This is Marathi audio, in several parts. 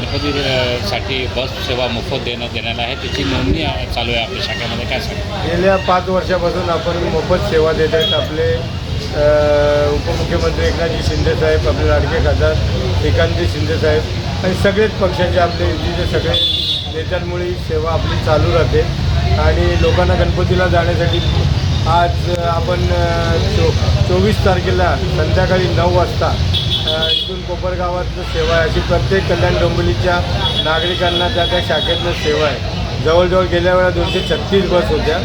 गणपती साठी बस सेवा मोफत देण्यात देण्यात आहे. त्याची नोंदणी चालू आहे आपल्या शाखेमध्ये. काय सांगा? गेल्या पाच वर्षापासून आपण मोफत सेवा देत आहेत. आपले उपमुख्यमंत्री एकनाथजी शिंदेसाहेब आपले लाडके खासदार श्रीकांतजी शिंदेसाहेब आणि सगळेच पक्षाचे आपले युतीचे सगळे नेत्यांमुळे सेवा आपली चालू राहते. आणि लोकांना गणपतीला जाण्यासाठी आज आपण चो चोवीस तारखेला संध्याकाळी नऊ वाजता इथून कोपरगावात सेवा आहे. अशी प्रत्येक कल्याण डोंबिवलीच्या नागरिकांना त्या त्या शाखेतनं सेवा आहे. जवळजवळ गेल्या वेळा दोनशे छत्तीस बस होत्या.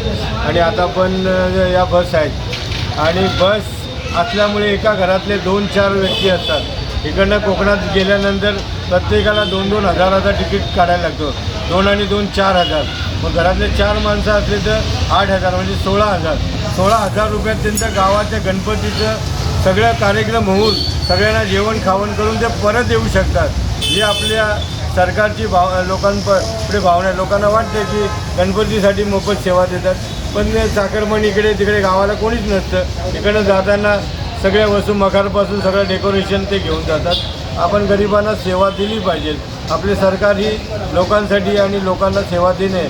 आणि आता पण या बस आहेत. आणि बस असल्यामुळे एका घरातले दोन चार व्यक्ती असतात. इकडनं कोकणात गेल्यानंतर प्रत्येकाला दोन दोन हजाराचा तिकीट काढायला लागतो. दोन आणि दोन चार हजार. मग घरातले चार माणसं असले तर आठ हजार म्हणजे सोळा हजार. सोळा हजार रुपयात त्यांच्या गावाच्या गणपतीचं सगळं कार्यक्रम होऊन सगळ्यांना जेवण खावण करून ते परत येऊ शकतात. ही आपल्या सरकारची भाव लोकांपुढे भावना लोकांना वाटते की गणपतीसाठी मोफत सेवा देतात. पण ते इकडे तिकडे गावाला कोणीच नसतं. इकडं जाताना सगळ्या वस्तू मखारपासून सगळं डेकोरेशन ते घेऊन जातात. आपण गरिबांना सेवा दिली पाहिजे. आपले सरकार ही लोकांसाठी आणि लोकांना सेवा देणे.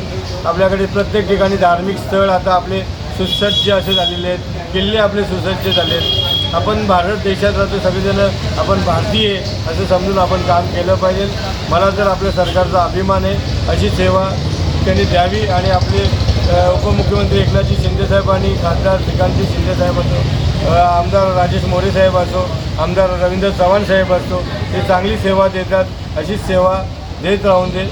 आपल्याकडे प्रत्येक ठिकाणी धार्मिक स्थळ आता आपले सुसज्ज असे झालेले आहेत. किल्ले आपले सुसज्ज झाले आहेत आपण भारत देशात राहतो सगळेजण आपण भारतीय असं समजून आपण काम केलं पाहिजे. मला तर आपल्या सरकारचा अभिमान आहे. अशी सेवा त्यांनी द्यावी आणि आपले उपमुख्यमंत्री एकनाथजी शिंदेसाहेब आणि खासदार श्रीकांतजी शिंदेसाहेब असो आमदार राजेश मोरे साहेब असो आमदार रवींद्र चव्हाण साहेब असो ते चांगली सेवा देतात. अशीच सेवा देत राहून दे.